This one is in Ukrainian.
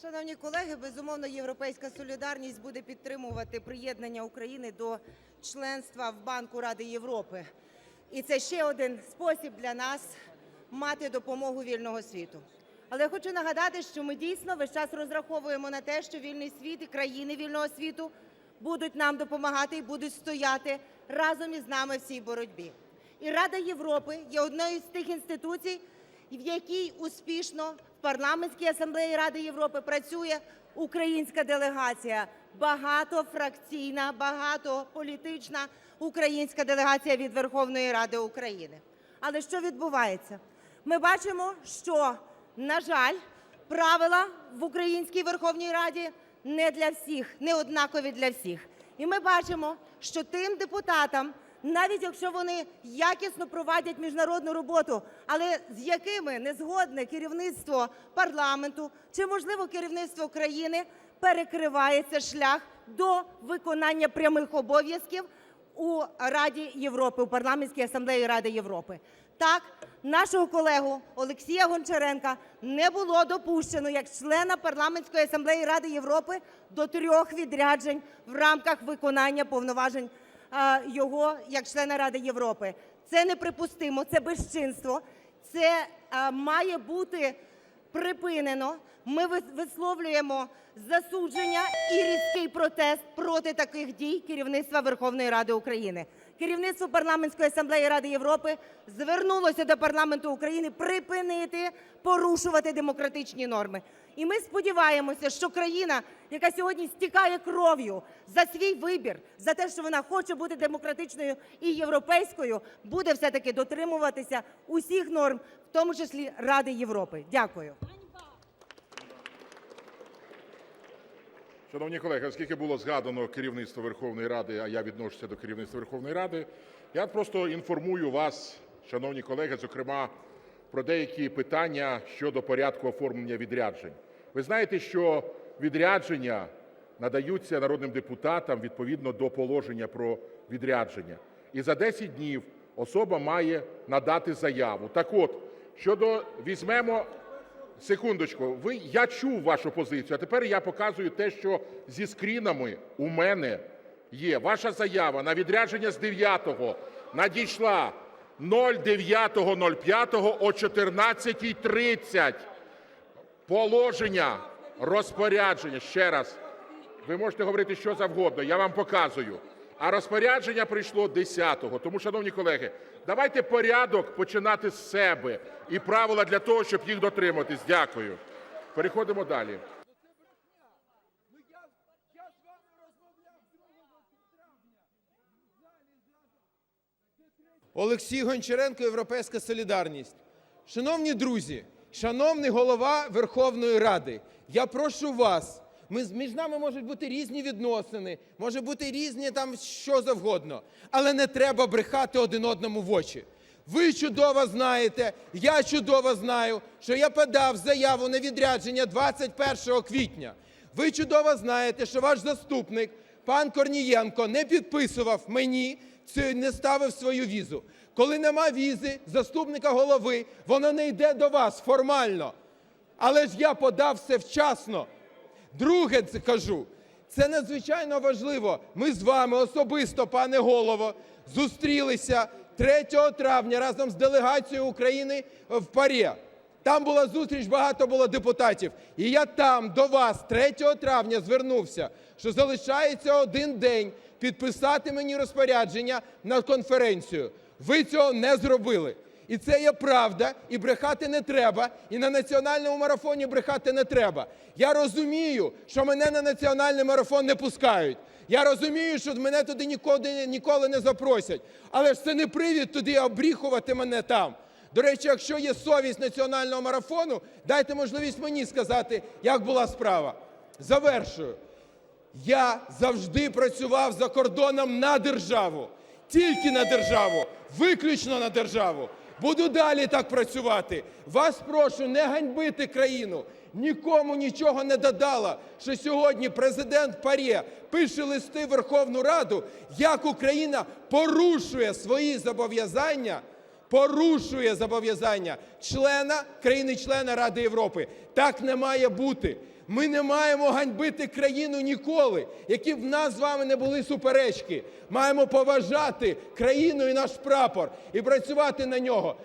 Шановні колеги, безумовно, Європейська солідарність буде підтримувати приєднання України до членства в Банку Ради Європи. І це ще один спосіб для нас мати допомогу вільного світу. Але я хочу нагадати, що ми дійсно весь час розраховуємо на те, що вільний світ і країни вільного світу будуть нам допомагати і будуть стояти разом із нами в цій боротьбі. І Рада Європи є одною з тих інституцій, в якій успішно в парламентській асамблеї Ради Європи працює українська делегація, багатофракційна, багатополітична українська делегація від Верховної Ради України. Але що відбувається? Ми бачимо, що, на жаль, правила в Українській Верховній Раді не для всіх, не однакові для всіх. І ми бачимо, що тим депутатам, навіть якщо вони якісно провадять міжнародну роботу, але з якими не згодне керівництво парламенту чи, можливо, керівництво країни, перекривається шлях до виконання прямих обов'язків у Раді Європи, у парламентській асамблеї Ради Європи. Так, нашого колегу Олексія Гончаренка не було допущено як члена парламентської асамблеї Ради Європи до трьох відряджень в рамках виконання повноважень його як члена Ради Європи. Це неприпустимо, це безчинство, це е, має бути припинено. Ми вис- висловлюємо засудження і різкий протест проти таких дій керівництва Верховної Ради України. Керівництво парламентської асамблеї Ради Європи звернулося до парламенту України припинити порушувати демократичні норми. І ми сподіваємося, що країна, яка сьогодні стікає кров'ю за свій вибір, за те, що вона хоче бути демократичною і європейською, буде все-таки дотримуватися усіх норм, в тому числі Ради Європи. Дякую. Шановні колеги, оскільки було згадано керівництво Верховної Ради, а я відношуся до керівництва Верховної Ради, я просто інформую вас, шановні колеги, зокрема про деякі питання щодо порядку оформлення відряджень. Ви знаєте, що відрядження надаються народним депутатам відповідно до положення про відрядження. І за 10 днів особа має надати заяву. Так от, щодо візьмемо Секундочку, ви я чув вашу позицію. А тепер я показую те, що зі скрінами у мене є. Ваша заява на відрядження з 9-го надійшла 09.05 о 14.30. Положення, розпорядження. Ще раз. Ви можете говорити що завгодно, я вам показую. А розпорядження прийшло 10-го. Тому, шановні колеги, давайте порядок починати з себе і правила для того, щоб їх дотриматись. Дякую. Переходимо далі. Ну я, я з вами розмовляв 2 травня. В залі зразу. Олексій Гончаренко, Європейська Солідарність. Шановні друзі, шановний голова Верховної Ради, я прошу вас. Ми, між нами можуть бути різні відносини, може бути різні там що завгодно, але не треба брехати один одному в очі. Ви чудово знаєте, я чудово знаю, що я подав заяву на відрядження 21 квітня. Ви чудово знаєте, що ваш заступник, пан Корнієнко, не підписував мені, не ставив свою візу. Коли нема візи заступника голови, воно не йде до вас формально. Але ж я подав все вчасно. Друге це кажу, це надзвичайно важливо. Ми з вами особисто, пане голово, зустрілися 3 травня разом з делегацією України в Парі. Там була зустріч, багато було депутатів. І я там до вас 3 травня звернувся, що залишається один день підписати мені розпорядження на конференцію. Ви цього не зробили. І це є правда, і брехати не треба, і на національному марафоні брехати не треба. Я розумію, що мене на національний марафон не пускають. Я розумію, що мене туди ніколи, ніколи не запросять. Але ж це не привід туди обріхувати мене там. До речі, якщо є совість національного марафону, дайте можливість мені сказати, як була справа. Завершую. Я завжди працював за кордоном на державу, тільки на державу, виключно на державу. Буду далі так працювати. Вас прошу не ганьбити країну. Нікому нічого не додала, що сьогодні президент Парє пише листи Верховну Раду, як Україна порушує свої зобов'язання порушує зобов'язання члена країни-члена Ради Європи. Так не має бути. Ми не маємо ганьбити країну ніколи, які б в нас з вами не були суперечки. Маємо поважати країну і наш прапор і працювати на нього.